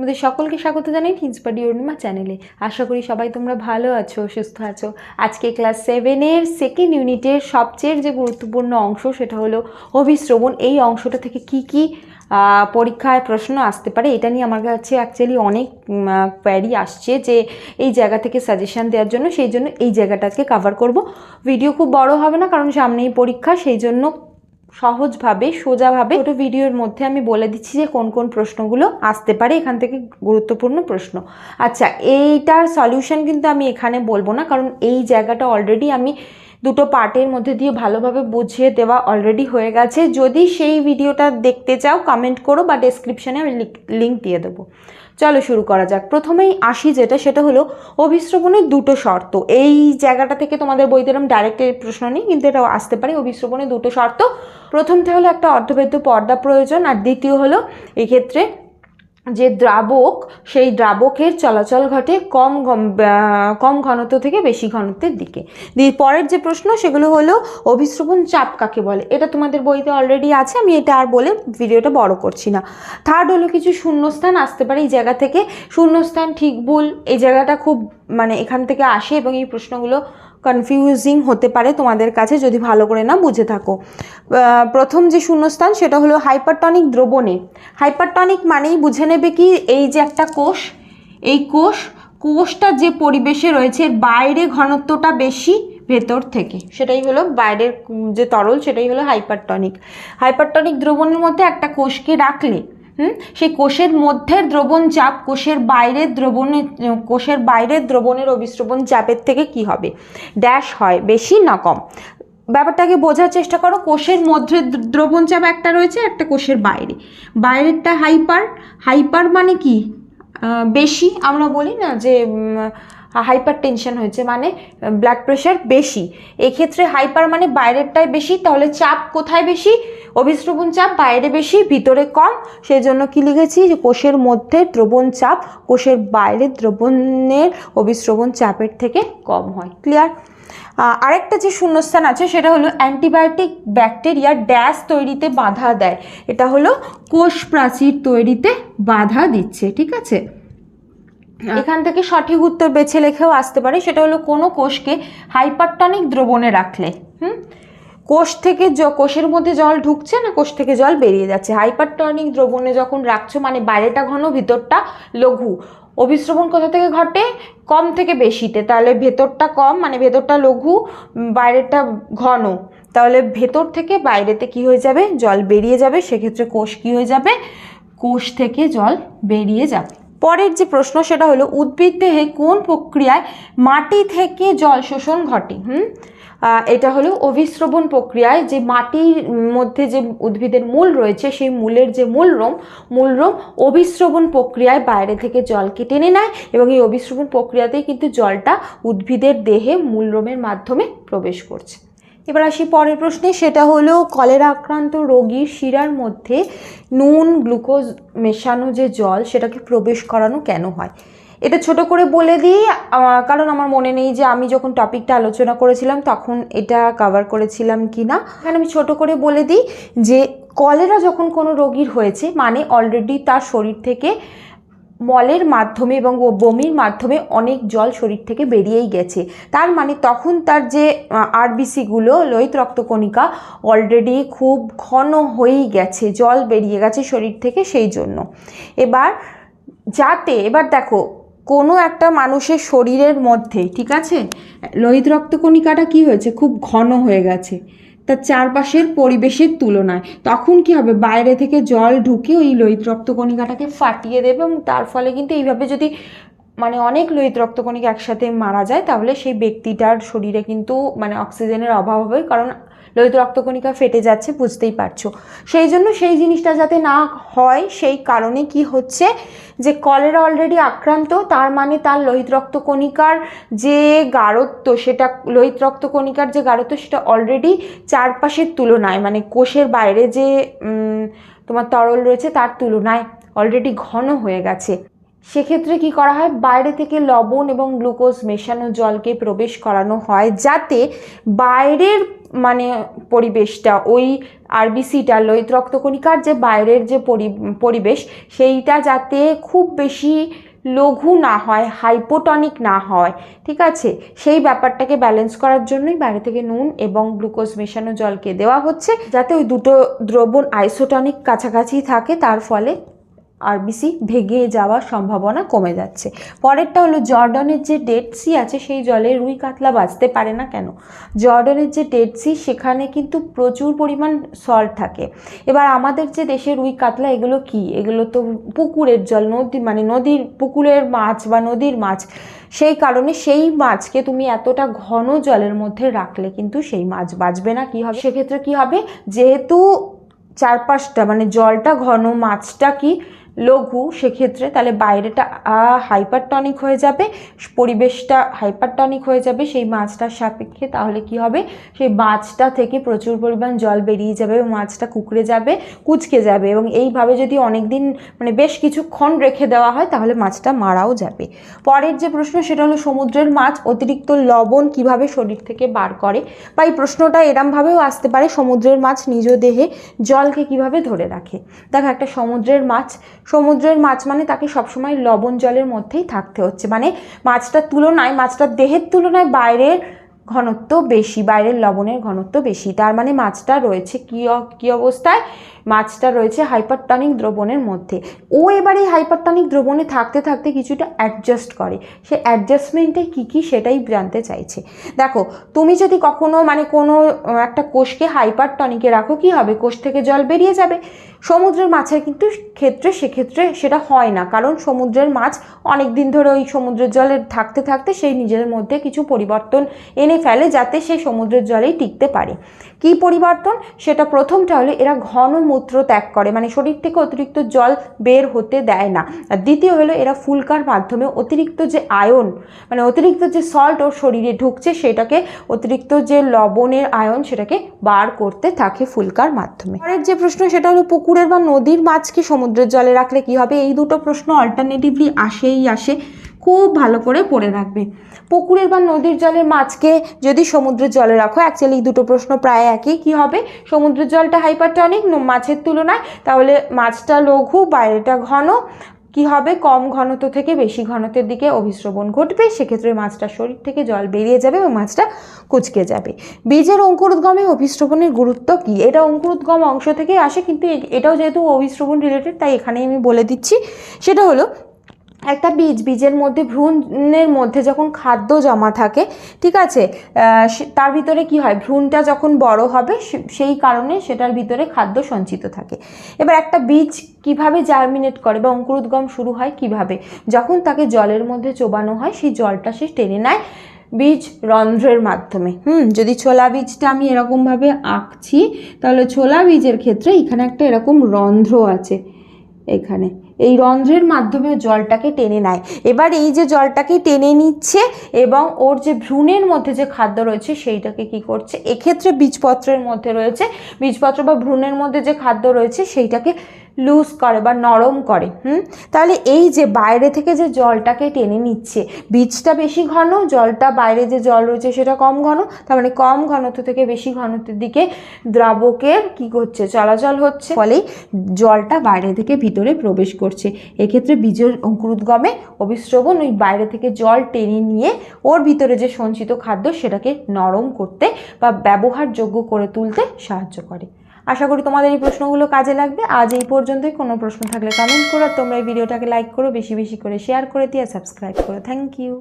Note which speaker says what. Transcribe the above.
Speaker 1: তোমাদের সকলকে স্বাগত জানাই হিন্সপাডি অরুণিমা চ্যানেলে আশা করি সবাই তোমরা ভালো আছো, সুস্থ আছো। আজকে ক্লাস সেভেনের সেকেন্ড ইউনিটের সবচেয়ে যে গুরুত্বপূর্ণ অংশ সেটা হলো অভিশ্রবণ। এই অংশটা থেকে কি কি পরীক্ষায় প্রশ্ন আসতে পারে এটা নিয়ে আমার কাছে অ্যাকচুয়ালি অনেক কোয়ারি আসছে যে এই জায়গা থেকে সাজেশন দেওয়ার জন্য, সেই জন্য এই জায়গাটা আজকে কাভার করব। ভিডিও খুব বড় হবে না, কারণ সামনেই পরীক্ষা, সেই জন্য সহজভাবে, সোজাভাবে ছোটো ভিডিওর মধ্যে আমি বলে দিচ্ছি যে কোন কোন প্রশ্নগুলো আসতে পারে। এখান থেকে গুরুত্বপূর্ণ প্রশ্ন। আচ্ছা এইটার সলিউশন কিন্তু আমি এখানে বলব না, কারণ এই জায়গাটা অলরেডি আমি দুটো পার্টের মধ্যে দিয়ে ভালোভাবে বুঝিয়ে দেওয়া অলরেডি হয়ে গেছে। যদি সেই ভিডিওটা দেখতে চাও কমেন্ট করো বা ডেসক্রিপশানে আমি লিঙ্ক দিয়ে দেবো। চলো শুরু করা যাক। প্রথমেই আসি যেটা, সেটা হলো অভিশ্রবণের দুটো শর্ত। এই জায়গাটা থেকে তোমাদের বইতে এরকম ডাইরেক্ট প্রশ্ন নেই, কিন্তু এটা আসতে পারে। অভিশ্রবণের দুটো শর্ত। প্রথমটা হলো একটা অর্ধবেদ্য পর্দা প্রয়োজন, আর দ্বিতীয় হলো এক্ষেত্রে যে দ্রাবক, সেই দ্রাবকের চলাচল ঘটে কম কম ঘনত্ব থেকে বেশি ঘনত্বের দিকে। দিয়ে পরের যে প্রশ্ন, সেগুলো হলো অভিশ্রবণ চাপ কাকে বলে? এটা তোমাদের বইতে অলরেডি আছে, আমি এটা আর বলে ভিডিওটা বড় করছি না। থার্ড হলো কিছু শূন্যস্থান আসতে পারে এই জায়গা থেকে। শূন্যস্থান ঠিক ভুল, এই জায়গাটা খুব মানে এখান থেকে আসে এবং এই প্রশ্নগুলো কনফিউজিং হতে পারে তোমাদের কাছে যদি ভালো করে না বুঝে থাকো। প্রথম যে শূন্যস্থান সেটা হলো হাইপারটনিক দ্রবণে। হাইপারটনিক মানেই বুঝে নেবে কি এই যে একটা কোষ, এই কোষ, কোষটা যে পরিবেশে রয়েছে বাইরে ঘনত্বটা বেশি ভেতর থেকে। সেটাই হলো বাইরের যে তরল সেটাই হলো হাইপারটনিক হাইপারটনিক দ্রবণের মধ্যে একটা কোষকে রাখলে হুম? সেই কোষের মধ্যের দ্রবণ চাপ, কোষের বাইরের দ্রবণের কোষের বাইরের দ্রবণের অবিশ্রবণ চাপের থেকে কি হবে? ড্যাশ হয়, বেশি না কম? ব্যাপারটাকে বোঝার চেষ্টা করো, কোষের মধ্যে দ্র- দ্রবণ চাপ একটা রয়েছে, একটা কোষের বাইরে। বাইরেরটা হাইপার হাইপার মানে কি? বেশি, আমরা বলি না যে হাইপার টেনশন হয়েছে মানে ব্লাড প্রেশার বেশি। এক্ষেত্রে হাইপার মানে বাইরেরটাই বেশি, তাহলে চাপ কোথায় বেশি? অভিশ্রবণ চাপ বাইরে বেশি, ভিতরে কম। সেই জন্য কি লিখেছি? যে কোষের মধ্যে দ্রবণ চাপ, কোষের বাইরের দ্রবণের অভিশ্রবণ চাপের থেকে কম হয়। ক্লিয়ার আরেকটা যে শূন্যস্থান আছে, সেটা হলো অ্যান্টিবায়োটিক ব্যাকটেরিয়া ড্যাশ তৈরিতে বাধা দেয়। এটা হলো কোষ প্রাচীর তৈরিতে বাধা দিচ্ছে, ঠিক আছে? এখান থেকে সঠিক উত্তর বেছে লেখেও আসতে পারে। সেটা হলো কোনো কোষকে হাইপারটনিক দ্রবণে রাখলে, হুম? কোষ থেকে কোষের মধ্যে জল ঢুকছে না কোষ থেকে জল বেরিয়ে যাচ্ছে? হাইপারটনিক দ্রবণে যখন রাখছো মানে বাইরেটা ঘন, ভিতরটা লঘু অভিশ্রবণ কোথা থেকে ঘটে? কম থেকে বেশিতে। তাহলে ভেতরটা কম মানে ভেতরটা লঘু, বাইরেটা ঘন। তাহলে ভেতর থেকে বাইরেতে কি হয়ে যাবে? জল বেরিয়ে যাবে। সেক্ষেত্রে কোষ কি হয়ে যাবে? কোষ থেকে জল বেরিয়ে যাবে। পরের যে প্রশ্ন, সেটা হলো, উদ্ভিদ দেহে কোন প্রক্রিয়ায় মাটি থেকে জল শোষণ ঘটে? হুম? এটা হলো অভিশ্রবণ প্রক্রিয়ায় যে মাটির মধ্যে যে উদ্ভিদের মূল রয়েছে, সেই মূলের যে মূলরোম মূলরোম অভিশ্রবণ প্রক্রিয়ায় বাইরে থেকে জলকে টেনে নেয়? এবং এই অভিশ্রবণ প্রক্রিয়াতেই কিন্তু জলটা উদ্ভিদের দেহে মূলরোমের মাধ্যমে প্রবেশ করছে। এবার আসি পরের প্রশ্নে, সেটা হলো কলেরা আক্রান্ত রোগীর শিরার মধ্যে নুন, গ্লুকোজ মেশানো যে জল, সেটাকে প্রবেশ করানো কেন হয়? এটা ছোট করে বলে দিই কারণ আমার মনে নেই যে আমি যখন টপিকটা আলোচনা করেছিলাম তখন এটা কভার করেছিলাম কি না এখানে আমি ছোট করে বলে দিই যে কলেরা যখন কোনো রোগীর হয়েছে মানে অলরেডি তার শরীর থেকে মলের মাধ্যমে এবং বমির মাধ্যমে অনেক জল শরীর থেকে বেরিয়েই গেছে। তার মানে তখন তার যে আরবিসিগুলো লোহিত রক্তকণিকা অলরেডি খুব ঘন হয়েই গেছে, জল বেরিয়ে গেছে শরীর থেকে সেই জন্য। এবার যাতে, এবার দেখো, কোনো একটা মানুষের শরীরের মধ্যে, ঠিক আছে? লোহিত রক্তকণিকাটা কি হয়েছে? খুব ঘন হয়ে গেছে। তার চারপাশের পরিবেশের তুলনায়। তখন কি হবে? বাইরে থেকে জল ঢুকে ওই লোহিত রক্তকণিকাটাকে ফাটিয়ে দেবে এবং তার ফলে কিন্তু এইভাবে যদি মানে অনেক লোহিত রক্তকণিকা একসাথে মারা যায়, তাহলে সেই ব্যক্তিটার শরীরে কিন্তু মানে অক্সিজেনের অভাব হবে। কারণ লোহিত রক্তকণিকা ফেটে যাচ্ছে, বুঝতেই পারছ। সেই জন্য সেই জিনিসটা যাতে না হয়, সেই কারণে কি হচ্ছে যে কলেরা অলরেডি আক্রান্ত, তার মানে তার লোহিত রক্তকণিকার যে গাঢ়ত্ব, সেটা লোহিত রক্তকণিকার যে গাঢ়ত্ব, সেটা অলরেডি চারপাশের তুলনায় মানে কোষের বাইরে যে তোমার তরল রয়েছে, তার তুলনায় অলরেডি ঘন হয়ে গেছে। সেক্ষেত্রে কি করা হয়? বাইরে থেকে লবণ এবং গ্লুকোজ মেশানো জলকে প্রবেশ করানো হয়, যাতে বাইরের মানে পরিবেশটা, ওই আরবিসিটা লোহিত রক্তকণিকার যে বাইরের যে পরি- পরিবেশ, সেইটা যাতে খুব বেশি লঘু না হয় হাইপোটনিক না হয়, ঠিক আছে? সেই ব্যাপারটাকে ব্যালেন্স করার জন্যই বাইরে থেকে নুন এবং গ্লুকোজ মেশানো জলকে দেওয়া হচ্ছে, যাতে ওই দুটো দ্রবণ আইসোটনিক কাছাকাছি থাকে, তার ফলে আরবিসি ভেঙে যাওয়ার সম্ভাবনা কমে যাচ্ছে। পরেরটা হলো জর্ডনের যে ডেড সি আছে, সেই জলে রুই কাতলা বাঁচতে পারে না কেন? জর্ডনের যে ডেড সি, সেখানে কিন্তু প্রচুর পরিমাণ সল্ট থাকে। এবার আমাদের যে দেশে রুই কাতলা, এগুলো কি? এগুলো তো পুকুরের জল, নদী মানে নদীর, পুকুরের মাছ বা নদীর মাছ। সেই কারণে সেই মাছকে তুমি এতটা ঘন জলের মধ্যে রাখলে কিন্তু সেই মাছ বাঁচবে না। কি হবে? সেক্ষেত্রে কি হবে? যেহেতু চারপাশটা মানে জলটা ঘন, মাছটা কি লঘু, সেক্ষেত্রে তাহলে বাইরেটা হাইপারটনিক হয়ে যাবে, পরিবেশটা হাইপারটনিক হয়ে যাবে, সেই মাছটার সাপেক্ষে তাহলে কি হবে? সেই মাছটা থেকে প্রচুর পরিমাণ জল বেরিয়ে যাবে এবং মাছটা কুকড়ে যাবে, কুচকে যাবে এবং এইভাবে যদি অনেক দিন মানে বেশ কিছুক্ষণ রেখে দেওয়া হয়, তাহলে মাছটা মারাও যাবে। পরের যে প্রশ্ন, সেটা হলো সমুদ্রের মাছ অতিরিক্ত লবণ কীভাবে শরীর থেকে বার করে? বা এই প্রশ্নটা এরমভাবেও আসতে পারে, সমুদ্রের মাছ নিজ দেহে জলকে কীভাবে ধরে রাখে? দেখো, একটা সমুদ্রের মাছ সমুদ্রের মাছ মানে তাকে সবসময় লবণ জলের মধ্যেই থাকতে হচ্ছে। মানে মাছটার তুলনায়, মাছটার দেহের তুলনায় বাইরের ঘনত্ব বেশি, বাইরের লবণের ঘনত্ব বেশি। তার মানে মাছটা রয়েছে কী কী অবস্থায়? মাছটা রয়েছে হাইপারটনিক দ্রবণের মধ্যে। ও এবার এই হাইপারটনিক দ্রবণে থাকতে থাকতে কিছুটা অ্যাডজাস্ট করে। সে অ্যাডজাস্টমেন্টে কী কী সেটাই জানতে চাইছে। দেখো, তুমি যদি কখনো মানে কোনো একটা কোষকে হাইপারটনিকে রাখো, কি হবে? কোষ থেকে জল বেরিয়ে যাবে। সমুদ্রের মাছের কিন্তু ক্ষেত্রে সেক্ষেত্রে সেটা হয় না। কারণ সমুদ্রের মাছ অনেক দিন ধরে ওই সমুদ্রের জলে থাকতে থাকতে সেই নিজের মধ্যে কিছু পরিবর্তন এনে ফেলে যাতে সেই সমুদ্রের জলেই টিকতে পারে। কি পরিবর্তন? সেটা প্রথমটা হলো এরা ঘন মূত্র ত্যাগ করে। মানে শরীর থেকে অতিরিক্ত জল বের হতে দেয় না। আর দ্বিতীয় হলো এরা ফুলকার মাধ্যমে অতিরিক্ত যে আয়ন মানে অতিরিক্ত যে সল্ট ওর শরীরে ঢুকছে, সেটাকে অতিরিক্ত যে লবণের আয়ন, সেটাকে বার করতে থাকে ফুলকার মাধ্যমে। পরের যে প্রশ্ন, সেটা হলো পুকুরের বা নদীর মাছকে সমুদ্রের জলে রাখলে কি হবে? এই দুটো প্রশ্ন অল্টারনেটিভলি আসেই আসে। খুব ভালো করে পড়ে রাখবে পুকুরের বা নদীর জলের মাছকে যদি সমুদ্রের জলে রাখো অ্যাকচুয়ালি এই দুটো প্রশ্ন প্রায় একই। কি হবে? সমুদ্রের জলটা হাইপারটনিক মাছের তুলনায়, তাহলে মাছটা লঘু, বাইরেটা ঘন। কি হবে? কম ঘনত্ব থেকে বেশি ঘনত্বের দিকে অভিশ্রবণ ঘটবে, সেক্ষেত্রে মাছটা শরীর থেকে জল বেরিয়ে যাবে এবং মাছটা কুচকে যাবে। বীজের অঙ্কুরোদ্গমে অভিশ্রবণের গুরুত্ব কি? এটা অঙ্কুরোদ্গম অংশ থেকে আসে, কিন্তু এটাও যেহেতু অভিশ্রবণ রিলেটেড তাই এখানেই আমি বলে দিচ্ছি। সেটা হলো একটা বীজ, বীজের মধ্যে, ভ্রূণের মধ্যে যখন খাদ্য জমা থাকে, ঠিক আছে তার ভিতরে কি হয়? ভ্রূণটা যখন বড় হবে সেই কারণে সেটার ভিতরে খাদ্য সঞ্চিত থাকে। এবার একটা বীজ কীভাবে জার্মিনেট করে বা অঙ্কুরোদ্গম শুরু হয় কীভাবে? যখন তাকে জলের মধ্যে চোবানো হয়, সেই জলটা সে টেনে নেয় বীজ রন্ধ্রের মাধ্যমে। হুম, যদি ছোলা বীজটা আমি এরকমভাবে আঁকছি, তাহলে ছোলা বীজের ক্ষেত্রে এখানে একটা এরকম রন্ধ্র আছে, এখানে। এই রন্ধ্রের মাধ্যমে জলটাকে টেনে নেয়। এবার এই যে জলটাকে টেনে নিচ্ছে এবং ওর যে ভ্রূণের মধ্যে যে খাদ্য রয়েছে সেইটাকে কি করছে, এক্ষেত্রে বীজপত্রের মধ্যে রয়েছে। বীজপত্র বা ভ্রূণের মধ্যে যে খাদ্য রয়েছে সেইটাকে লুজ করে বা নরম করে, হুম? তাহলে এই যে বাইরে থেকে যে জলটাকে টেনে নিচ্ছে, বীজটা বেশি ঘন, জলটা বাইরে যে জল রয়েছে সেটা কম ঘন, তার মানে কম ঘনত্ব থেকে বেশি ঘনত্বের দিকে দ্রাবকের কি করছে, চলাচল হচ্ছে ফলেই জলটা বাইরে থেকে ভিতরে প্রবেশ করছে। এক্ষেত্রে বীজের অঙ্কুরোদ্গমে অভিস্রবণ ওই বাইরে থেকে জল টেনে নিয়ে ওর ভিতরে যে সঞ্চিত খাদ্য সেটাকে নরম করতে বা ব্যবহারযোগ্য করে তুলতে সাহায্য করে। আশা করি তোমাদের এই প্রশ্নগুলো কাজে লাগবে। আজ এই পর্যন্তই। কোনো প্রশ্ন থাকলে কমেন্ট করো তোমরা এই ভিডিওটাকে লাইক করো, বেশি বেশি করে শেয়ার করে দিয়ে সাবস্ক্রাইব করো। Thank you